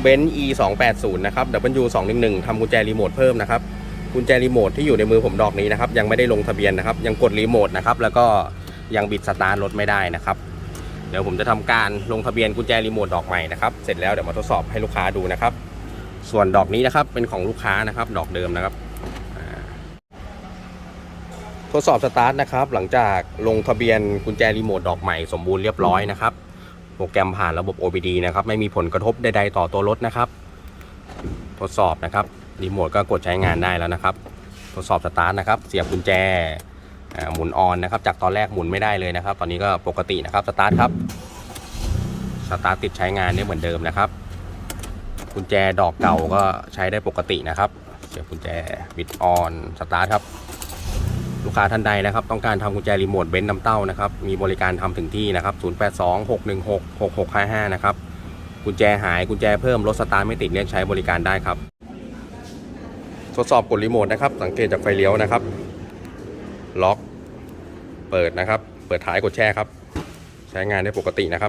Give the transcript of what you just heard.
เบนซ์ e 2 8 0นะครับ w 2 1 1ทำกุญแจรีโมทเพิ่มนะครับกุญแจรีโมทที่อยู่ในมือผมดอกนี้นะครับยังไม่ได้ลงทะเบียนนะครับ ยังกดรีโมทนะครับแล้วก็ยังบิดสตาร์ทรถไม่ได้นะครับ เดี๋ยวผมจะทำการลงทะเบียนกุญแจรีโมทดอกใหม่นะครับเสร็จแล้วเดี๋ยวมาทดสอบให้ลูกค้าดูนะครับ ส่วนดอกนี้นะครับเป็นของลูกค้านะครับ ดอกเดิมนะครับทดสอบสตาร์ทนะครับหลังจากลงทะเบียนกุญแจรีโมทดอกใหม่สมบูรณ์เรียบร้อยนะครับ โปรแกรมผ่านระบบ OBD นะครับ ไม่มีผลกระทบใดๆต่อตัวรถนะครับ ทดสอบนะครับ รีโมทก็กดใช้งานได้แล้วนะครับ ทดสอบสตาร์ทนะครับ เสียบกุญแจหมุนออนนะครับ จากตอนแรกหมุนไม่ได้เลยนะครับ ตอนนี้ก็ปกตินะครับ สตาร์ทครับ สตาร์ทติดใช้งานได้เหมือนเดิมนะครับ กุญแจดอกเก่าก็ใช้ได้ปกตินะครับ เสียบกุญแจบิดออน สตาร์ทครับ ลูกค้าท่านใดนะครับ ต้องการทำกุญแจรีโมทเบนซ์น้ำเต้านะครับ มีบริการทำถึงที่นะครับ 0826166655 นะครับ กุญแจหายกุญแจเพิ่มรถสตาร์ทไม่ติดเรียกใช้บริการได้ครับ ทดสอบกดรีโมทนะครับ สังเกตจากไฟเลี้ยวนะครับ ล็อก เปิดนะครับ เปิดท้ายกดแช่ครับ ใช้งานได้ปกตินะครับ